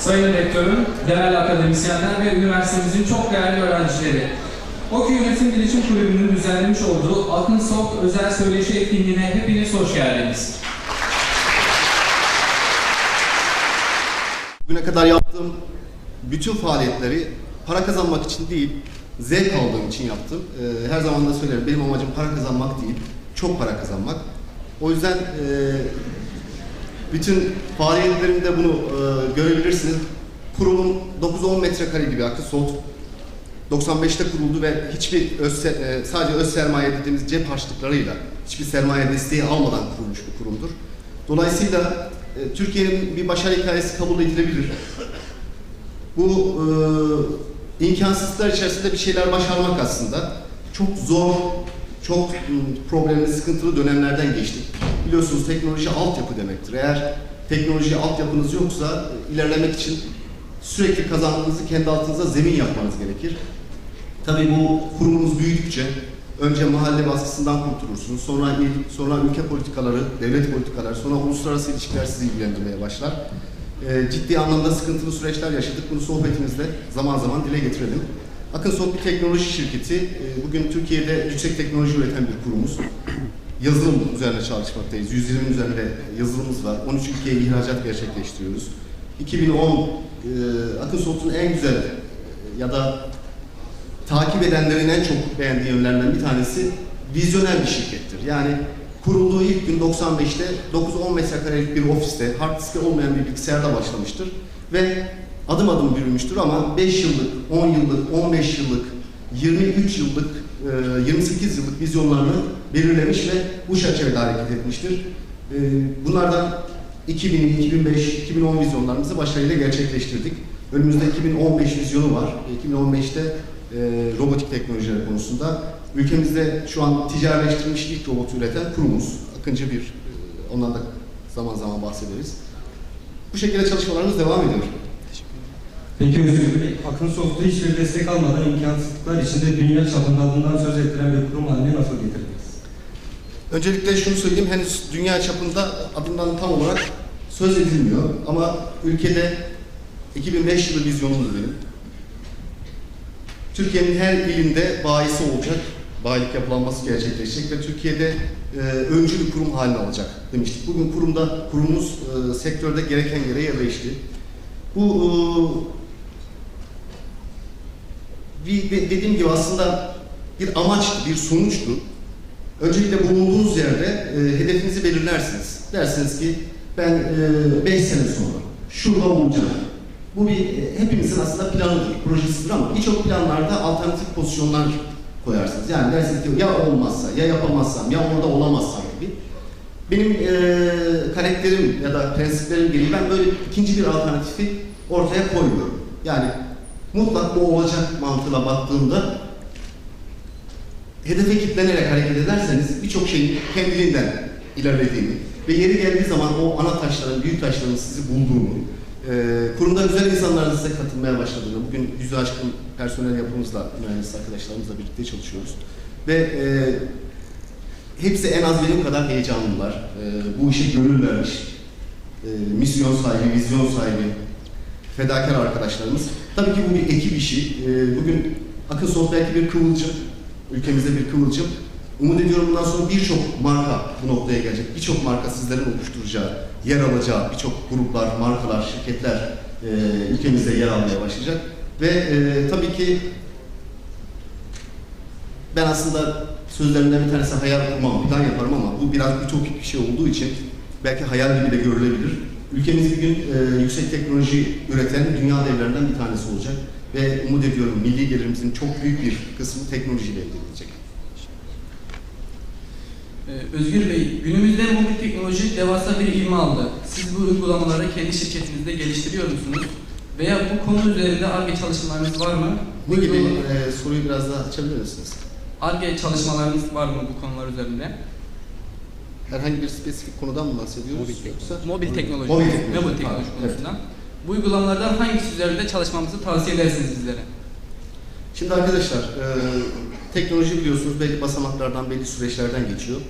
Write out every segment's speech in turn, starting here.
Sayın Rektörüm, değerli akademisyenler ve üniversitemizin çok değerli öğrencileri. OKÜ Yönetim Bilişim Kulübü'nün düzenlemiş olduğu Akın Soft özel söyleşi etkinliğine hepiniz hoş geldiniz. Bugüne kadar yaptığım bütün faaliyetleri para kazanmak için değil, zevk aldığım için yaptım. Ee, her zaman da söylerim, benim amacım para kazanmak değil, çok para kazanmak. O yüzden e, bütün faaliyetlerimde bunu e, görebilirsiniz. Kurulum 9-10 metrekare gibi akıl soğut 95'te kuruldu ve hiçbir öz, e, sadece öz sermaye dediğimiz cep harçlıklarıyla hiçbir sermaye desteği almadan kurulmuş bir kurumdur. Dolayısıyla e, Türkiye'nin bir başarı hikayesi kabul edilebilir. Bu e, imkansızlıklar içerisinde bir şeyler başarmak aslında. Çok zor, çok m, problemli, sıkıntılı dönemlerden geçtik. Biliyorsunuz teknoloji altyapı demektir. Eğer teknoloji altyapınız yoksa e, ilerlemek için sürekli kazandığınızı kendi altınıza zemin yapmanız gerekir. Tabii bu kurumunuz büyüdükçe önce mahalle baskısından kurtulursunuz. Sonra il, sonra ülke politikaları, devlet politikaları, sonra uluslararası ilişkiler sizi ilgilendirmeye başlar. Ciddi anlamda sıkıntılı süreçler yaşadık. Bunu sohbetimizde zaman zaman dile getirelim. Akın Soft bir teknoloji şirketi. Ee, bugün Türkiye'de yüksek teknoloji üreten bir kurumuz. Yazılım üzerine çalışmaktayız. 120 üzerinde yazılımımız var. 13 ülkeye ihracat gerçekleştiriyoruz. 2010 e, Akın en güzel e, ya da takip edenlerin en çok beğendiği yönlerinden bir tanesi vizyoner bir şirkettir. Yani kurulduğu ilk gün 95'te 9-10 metrekarelik bir ofiste hard diski olmayan bir bilgisayarda başlamıştır ve adım adım büyümüştür ama 5 yıllık, 10 yıllık, 15 yıllık, 23 yıllık, e, 28 yıllık vizyonlarını belirlemiş ve bu çerçevede hareket etmiştir. E, Bunlardan 2000, 2005, 2010 vizyonlarımızı başarıyla gerçekleştirdik. Önümüzde 2015 vizyonu var. 2015'te e, robotik teknolojileri konusunda ülkemizde şu an ticarileştirilmiş ilk robotu üreten kurumuz. Akıncı bir, e, ondan da zaman zaman bahsederiz. Bu şekilde çalışmalarımız devam ediyor. Peki Özgür Akın Soft'u hiçbir destek almadan imkansızlıklar içinde dünya çapında adından söz ettiren bir kurum haline nasıl getirdiniz? Öncelikle şunu söyleyeyim, henüz dünya çapında adından tam olarak söz edilmiyor ama ülkede 2005 yılı vizyonumuz benim. Türkiye'nin her ilinde bayisi olacak, bayilik yapılanması gerçekleşecek ve Türkiye'de e, öncü bir kurum haline alacak demiştik. Bugün kurumda kurumumuz e, sektörde gereken yere yerleşti. Bu e, dediğim gibi aslında bir amaçtı, bir sonuçtu. Öncelikle bulunduğunuz yerde e, hedefinizi belirlersiniz. Dersiniz ki ben 5 sene sonra şurada olacağım. Bu bir e, hepimizin aslında planıdır, projesidir ama birçok planlarda alternatif pozisyonlar koyarsınız. Yani dersiniz ki ya olmazsa, ya yapamazsam, ya orada olamazsam gibi. Benim e, karakterim ya da prensiplerim gereği ben böyle ikinci bir alternatifi ortaya koyuyorum. Yani mutlak bu olacak mantığıyla baktığımda hedefe kilitlenerek hareket ederseniz birçok şeyin kendiliğinden ilerlediğini ve yeri geldiği zaman o ana taşların, büyük taşların sizi bulduğunu, e, kurumda güzel insanların size katılmaya başladığını, bugün yüzü aşkın personel yapımızla, mühendis arkadaşlarımızla birlikte çalışıyoruz. Ve e, hepsi en az benim kadar heyecanlılar. E, bu işe gönül vermiş, e, misyon sahibi, vizyon sahibi, fedakar arkadaşlarımız. Tabii ki bu bir ekip işi. E, bugün Akın Soft belki bir kıvılcım, ülkemizde bir kıvılcım. Umut ediyorum bundan sonra birçok marka bu noktaya gelecek. Birçok marka sizlerin oluşturacağı, yer alacağı birçok gruplar, markalar, şirketler e, ülkemizde yer almaya başlayacak. Ve e, tabii ki ben aslında sözlerimden bir tanesi hayal kurmam, plan yaparım ama bu biraz ütopik bir şey olduğu için belki hayal gibi de görülebilir. Ülkemiz bir gün e, yüksek teknoloji üreten dünya devlerinden bir tanesi olacak ve umut ediyorum milli gelirimizin çok büyük bir kısmı teknolojiyle elde edilecek. Ee, Özgür Bey, günümüzde mobil teknoloji devasa bir ivme aldı. Siz bu uygulamaları kendi şirketinizde geliştiriyor musunuz? Veya bu konu üzerinde ARGE çalışmalarınız var mı? Bu gibi e, soruyu biraz daha açabilir misiniz? ARGE çalışmalarınız var mı bu konular üzerinde? Herhangi bir spesifik konudan mı bahsediyoruz? Yoksa? Mobil teknoloji. Mobil teknoloji, Mobil teknoloji konusundan. Bu uygulamalardan hangisi üzerinde çalışmamızı tavsiye edersiniz bizlere? Şimdi arkadaşlar, e, teknoloji biliyorsunuz belli basamaklardan, belli süreçlerden geçiyor.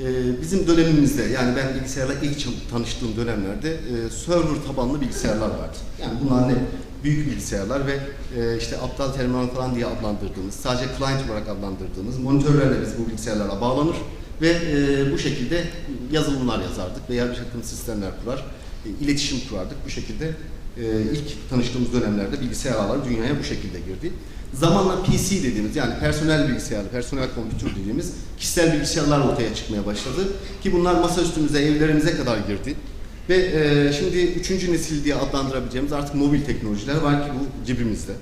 Ee, bizim dönemimizde yani ben bilgisayarla ilk tanıştığım dönemlerde e, server tabanlı bilgisayarlar vardı. Yani bunlar ne? Büyük bilgisayarlar ve e, işte aptal terminal falan diye adlandırdığımız, sadece client olarak adlandırdığımız monitörlerle biz bu bilgisayarlara bağlanır ve e, bu şekilde yazılımlar yazardık veya bir takım sistemler kurar, e, iletişim kurardık. Bu şekilde e, ilk tanıştığımız dönemlerde bilgisayar ağları dünyaya bu şekilde girdi. Zamanla PC dediğimiz yani personel bilgisayar, personel kompütür dediğimiz kişisel bilgisayarlar ortaya çıkmaya başladı. Ki bunlar masaüstümüze, evlerimize kadar girdi. Ve e, şimdi üçüncü nesil diye adlandırabileceğimiz artık mobil teknolojiler var ki bu cebimizde.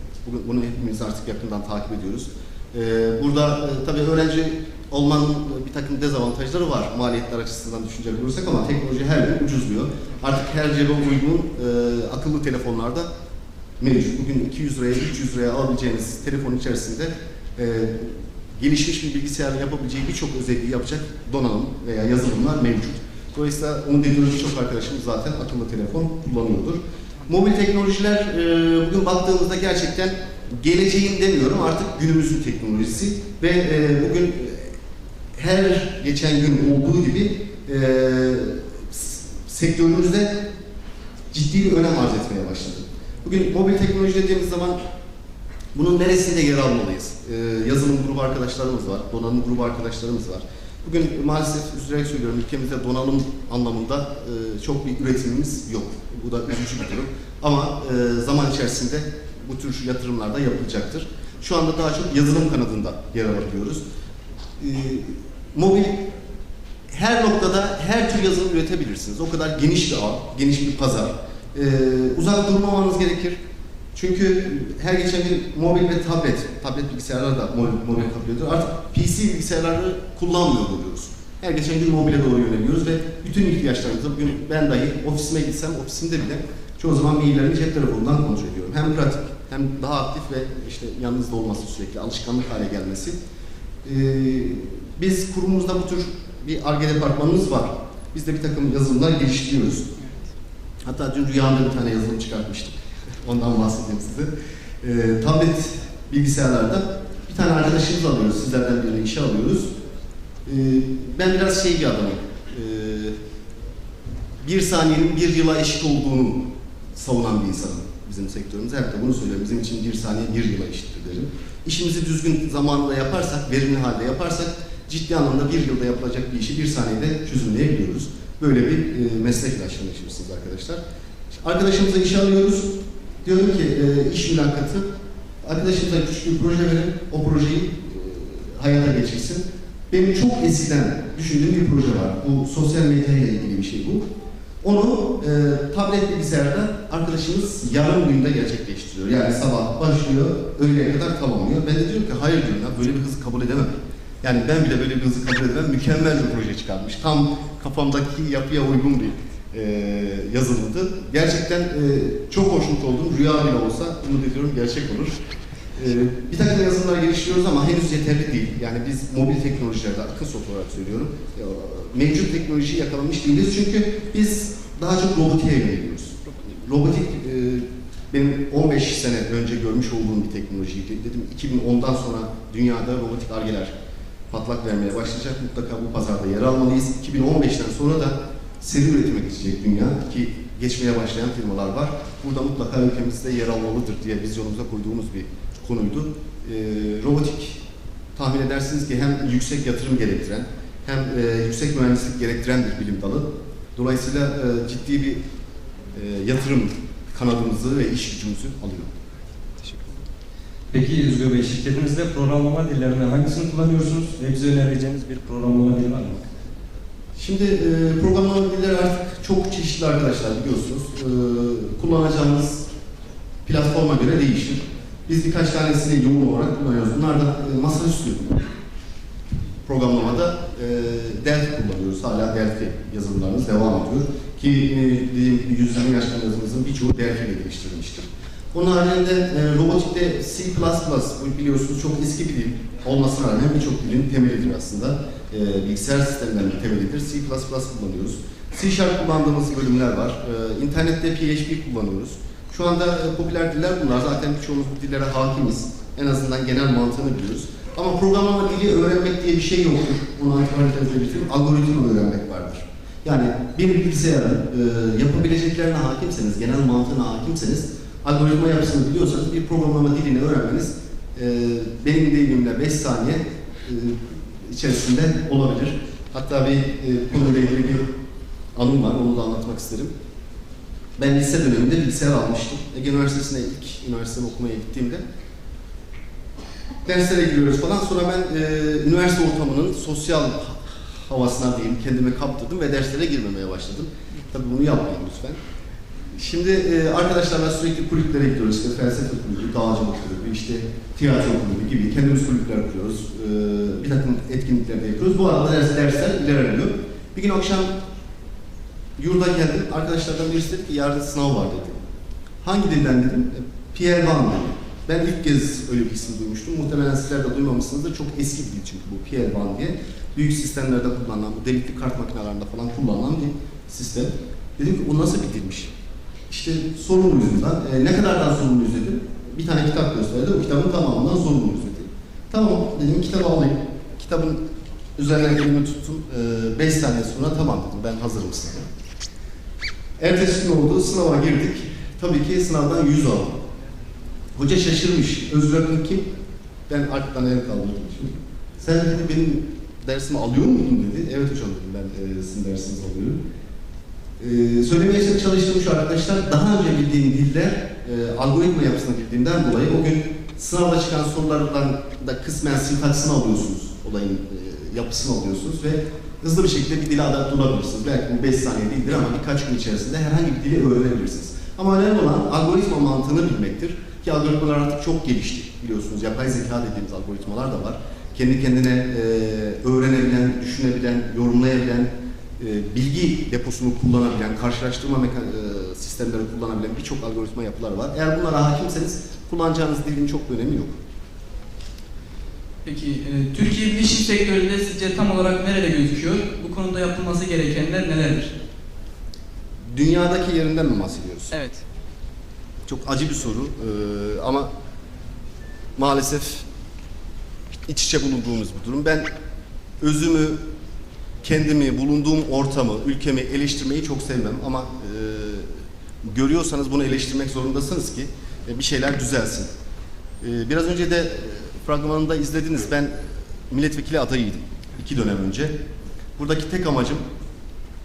Bunu hepimiz artık yakından takip ediyoruz. E, burada e, tabii öğrenci olmanın bir takım dezavantajları var maliyetler açısından düşünecek olursak ama teknoloji her gün ucuzluyor. Artık her cebe uygun e, akıllı telefonlarda mevcut. Bugün 200 liraya, 300 liraya alabileceğiniz telefon içerisinde e, gelişmiş bir bilgisayarın yapabileceği birçok özelliği yapacak donanım veya yazılımlar mevcut. Dolayısıyla umut ediyoruz birçok arkadaşımız zaten akıllı telefon kullanıyordur. Mobil teknolojiler e, bugün baktığımızda gerçekten geleceğin demiyorum artık günümüzün teknolojisi ve e, bugün e, her geçen gün olduğu gibi e, sektörümüzde ciddi bir önem arz etmeye başladı. Bugün mobil teknoloji dediğimiz zaman bunun neresinde yer almalıyız? Ee, yazılım grubu arkadaşlarımız var, donanım grubu arkadaşlarımız var. Bugün maalesef üzülerek söylüyorum ülkemizde donanım anlamında e, çok bir üretimimiz yok. Bu da üzücü bir durum. Ama e, zaman içerisinde bu tür yatırımlar da yapılacaktır. Şu anda daha çok yazılım kanadında yer alabiliyoruz. Ee, mobil her noktada her tür yazılım üretebilirsiniz. O kadar geniş bir ağ, geniş bir pazar. Ee, uzak durmamanız gerekir. Çünkü her geçen gün mobil ve tablet, tablet bilgisayarlar da mobil, mobil ediyor. Artık PC bilgisayarları kullanmıyor oluyoruz. Her geçen gün mobile doğru yöneliyoruz ve bütün ihtiyaçlarımızı bugün ben dahi ofisime gitsem ofisimde bile çoğu zaman maillerimi cep telefonundan kontrol ediyorum. Hem pratik hem daha aktif ve işte yanınızda olması sürekli alışkanlık hale gelmesi. Ee, biz kurumumuzda bu tür bir ARGE departmanımız var. Biz de bir takım yazılımlar geliştiriyoruz. Hatta dün rüyamda bir tane yazılım çıkartmıştım. Ondan bahsedeyim size. Ee, tablet bilgisayarlarda bir tane arkadaşımız alıyoruz, sizlerden birini işe alıyoruz. Ee, ben biraz şey bir adamım. Ee, bir saniyenin bir yıla eşit olduğunu savunan bir insanım bizim sektörümüzde. Hep de bunu söylüyorum. Bizim için bir saniye bir yıla eşittir derim. İşimizi düzgün zamanında yaparsak, verimli halde yaparsak ciddi anlamda bir yılda yapılacak bir işi bir saniyede çözümleyebiliyoruz. Böyle bir e, meslekle aşırı neşirsiniz arkadaşlar. Arkadaşımıza işe alıyoruz. Diyorum ki e, iş mülakatı. Arkadaşımıza küçük bir proje verin. O projeyi e, hayata geçirsin. Benim çok eskiden düşündüğüm bir proje var. Bu sosyal medya ile ilgili bir şey bu. Onu e, tablet bilgisayarda arkadaşımız yarım günde gerçekleştiriyor. Yani sabah başlıyor, öğleye kadar tamamlıyor. Ben de diyorum ki hayır diyorum ya böyle bir hızı kabul edemem. Yani ben bile böyle bir hızı kabul edemem. Mükemmel bir proje çıkarmış. Tam kafamdaki yapıya uygun bir e, yazılımdı. Gerçekten e, çok hoşnut oldum. Rüya bile olsa umut ediyorum gerçek olur. E, bir takım yazılımlar geliştiriyoruz ama henüz yeterli değil. Yani biz mobil teknolojilerde, akıl soft olarak söylüyorum, mevcut teknolojiyi yakalamış değiliz. Çünkü biz daha çok robotiğe yöneliyoruz. Robotik e, benim 15 sene önce görmüş olduğum bir teknolojiydi. Dedim 2010'dan sonra dünyada robotik argeler patlak vermeye başlayacak. Mutlaka bu pazarda yer almalıyız. 2015'ten sonra da seri üretime geçecek dünya ki geçmeye başlayan firmalar var. Burada mutlaka ülkemizde yer almalıdır diye vizyonumuza koyduğumuz bir konuydu. Ee, robotik tahmin edersiniz ki hem yüksek yatırım gerektiren hem e, yüksek mühendislik gerektiren bir bilim dalı. Dolayısıyla e, ciddi bir e, yatırım kanadımızı ve iş gücümüzü alıyor. Teşekkür ederim. Peki Özgür Bey, şirketinizde programlama dillerinden hangisini kullanıyorsunuz ve bize önereceğiniz bir programlama dili var mı? Şimdi e, programlama dilleri artık çok çeşitli arkadaşlar biliyorsunuz. E, kullanacağımız platforma göre değişir. Biz birkaç tanesini yoğun olarak kullanıyoruz. Bunlar da e, masaüstü programlamada e, Delphi kullanıyoruz. Hala Delphi yazılımlarımız devam ediyor. Ki e, dediğim gibi 120 yaş yazılımımızın birçoğu Delphi ile geliştirilmiştir. Onun haricinde e, robotikte C++, bu biliyorsunuz çok eski bir dil olmasına rağmen birçok dilin temelidir aslında. E, bilgisayar sistemlerinin temelidir. C++ kullanıyoruz. C Sharp kullandığımız bölümler var. E, internette PHP kullanıyoruz. Şu anda e, popüler diller bunlar. Zaten birçoğumuz bu dillere hakimiz. En azından genel mantığını biliyoruz. Ama programlama dili öğrenmek diye bir şey yoktur. Bunu antiparantezle bitireyim. Algoritma öğrenmek vardır. Yani bir bilgisayarın e, yapabileceklerine hakimseniz, genel mantığına hakimseniz, algoritma yapısını biliyorsanız bir programlama dilini öğrenmeniz e, benim deyimimle 5 saniye e, içerisinde olabilir. Hatta bir e, konuyla ilgili bir anım var, onu da anlatmak isterim. Ben lise döneminde bilgisayar almıştım. Ege Üniversitesi'ne ilk üniversitede okumaya gittiğimde derslere giriyoruz falan. Sonra ben e, üniversite ortamının sosyal havasına diyeyim kendimi kaptırdım ve derslere girmemeye başladım. Tabii bunu yapmayın lütfen. Şimdi e, arkadaşlarla sürekli kulüplere gidiyoruz. İşte felsefe kulübü, dağcılık kulübü, işte tiyatro kulübü gibi kendimiz kulüpler kuruyoruz. E, bir takım etkinlikler de yapıyoruz. Bu arada ders, dersler ilerliyor. Bir gün akşam yurda geldim. Arkadaşlardan birisi dedi ki yarın sınav var dedi. Hangi dilden dedim. E, Pierre Van dedi. Ben ilk kez öyle bir isim duymuştum. Muhtemelen sizler de duymamışsınızdır. Çok eski bir dil çünkü bu Pierre Van diye. Büyük sistemlerde kullanılan, bu delikli kart makinelerinde falan kullanılan bir sistem. Dedim ki bu nasıl bir dilmiş? İşte sorumluyuz bundan. E, ne kadardan sorumluyuz dedim. Bir tane kitap gösterdi. O kitabın tamamından sorumluyuz dedi. Tamam dedim kitabı alayım. Kitabın üzerine elimi tuttum. 5 saniye sonra tamam dedim ben hazırım sınava. Ertesi gün oldu sınava girdik. Tabii ki sınavdan 100 aldım. Hoca şaşırmış. Özgür Akın kim? Ben arkadan el kaldırdım şimdi. Sen dedi benim dersimi alıyor muydun dedi. Evet hocam dedim ben e, sizin dersinizi alıyorum. Ee, söylemeye çalıştığım şu arkadaşlar, daha önce bildiğim dilde e, algoritma yapısını bildiğimden dolayı o gün sınavda çıkan sorulardan da kısmen sintaksını alıyorsunuz, olayın e, yapısını alıyorsunuz ve hızlı bir şekilde bir dile adapte olabilirsiniz. Belki bu 5 saniye değildir ama birkaç gün içerisinde herhangi bir dili öğrenebilirsiniz. Ama önemli olan algoritma mantığını bilmektir. Ki algoritmalar artık çok gelişti biliyorsunuz. Yapay zeka dediğimiz algoritmalar da var. Kendi kendine e, öğrenebilen, düşünebilen, yorumlayabilen, e, bilgi deposunu kullanabilen, karşılaştırma e, sistemleri kullanabilen birçok algoritma yapılar var. Eğer bunlara hakimseniz kullanacağınız dilin çok bir önemi yok. Peki, e, Türkiye bilişim sektöründe sizce tam olarak nerede gözüküyor? Bu konuda yapılması gerekenler nelerdir? Dünyadaki yerinden mi bahsediyoruz? Evet. Çok acı bir soru Ee, ama maalesef iç içe bulunduğumuz bir durum. Ben özümü, kendimi, bulunduğum ortamı, ülkemi eleştirmeyi çok sevmem ama e, görüyorsanız bunu eleştirmek zorundasınız ki e, bir şeyler düzelsin. E, biraz önce de fragmanında izlediniz. Ben milletvekili adayıydım iki dönem önce. Buradaki tek amacım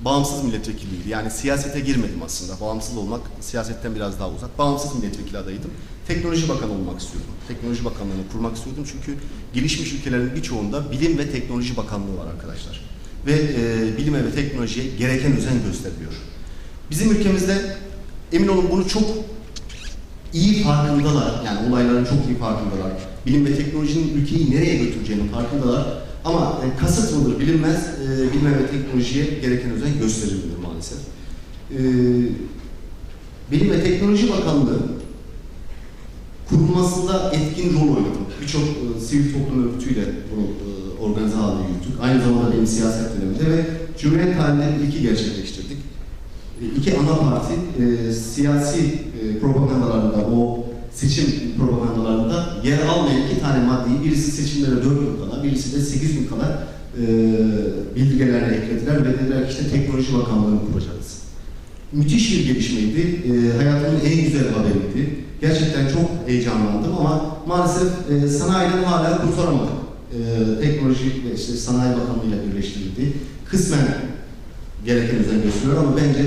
bağımsız milletvekiliydi. Yani siyasete girmedim aslında. Bağımsız olmak siyasetten biraz daha uzak. Bağımsız milletvekili adayıydım. Teknoloji Bakanı olmak istiyordum. Teknoloji Bakanlığı'nı kurmak istiyordum çünkü gelişmiş ülkelerin birçoğunda Bilim ve Teknoloji Bakanlığı var arkadaşlar. Ve e, bilime ve teknolojiye gereken özen gösteriliyor. Bizim ülkemizde emin olun bunu çok iyi farkındalar. Yani olayların çok iyi farkındalar. Bilim ve teknolojinin ülkeyi nereye götüreceğinin farkındalar. Ama e, kasıt mıdır bilinmez, e, bilime ve teknolojiye gereken özen gösterilmiyor maalesef. E, Bilim ve Teknoloji Bakanlığı kurulmasında etkin rol oynadım. Birçok e, sivil toplum örgütüyle bunu e, organize halde yürüttük. Aynı zamanda benim siyaset döneminde ve Cumhuriyet tarihinde ilki gerçekleştirdik. E, iki ana parti e, siyasi e, propagandalarında, o seçim propagandalarında yer almayan iki tane maddeyi birisi seçimlere 4 gün kala, birisi de 8 gün kala e, bildirgelerine eklediler ve dediler ki işte Teknoloji Bakanlığı'nı kuracağız. Müthiş bir gelişmeydi. E, hayatımın en güzel haberiydi. Gerçekten çok heyecanlandım ama maalesef e, sanayiden hala kurtaramadık. E, teknoloji ve işte Sanayi Bakanlığı'yla birleştirildi. Kısmen gereken özen gösteriyor ama bence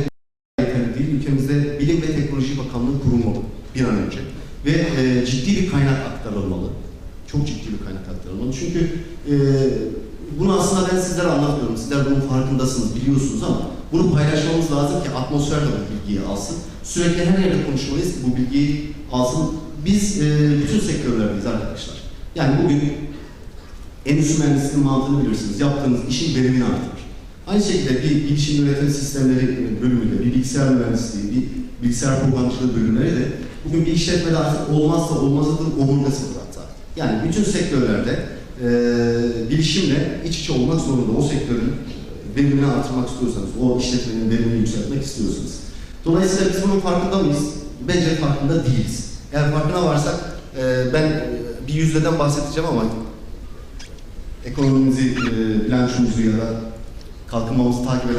yeterli değil. Ülkemizde Bilim ve Teknoloji Bakanlığı kurulmalı bir an önce. Ve e, ciddi bir kaynak aktarılmalı. Çok ciddi bir kaynak aktarılmalı. Çünkü e, bunu aslında ben sizlere anlatmıyorum. Sizler bunun farkındasınız, biliyorsunuz ama bunu paylaşmamız lazım ki atmosfer de bu bilgiyi alsın. Sürekli her yerde konuşmalıyız ki bu bilgiyi alsın. Biz e, bütün sektörlerdeyiz arkadaşlar. Yani bugün endüstri mühendisliğinin mantığını bilirsiniz. Yaptığınız işin verimini artırır. Aynı şekilde bir bilişim yönetim sistemleri bölümünde, bir bilgisayar mühendisliği, bir bilgisayar programcılığı bölümleri de bugün bir işletmede artık olmazsa olmazıdır, omurgasıdır hatta. Yani bütün sektörlerde e, bilişimle iç içe olmak zorunda. O sektörün verimini artırmak istiyorsanız, o işletmenin verimini yükseltmek istiyorsanız. Dolayısıyla biz bunun farkında mıyız? Bence farkında değiliz. Eğer farkına varsak, e, ben bir yüzdeden bahsedeceğim ama ekonomimizi, e, bilançomuzu ya da kalkınmamızı takip eden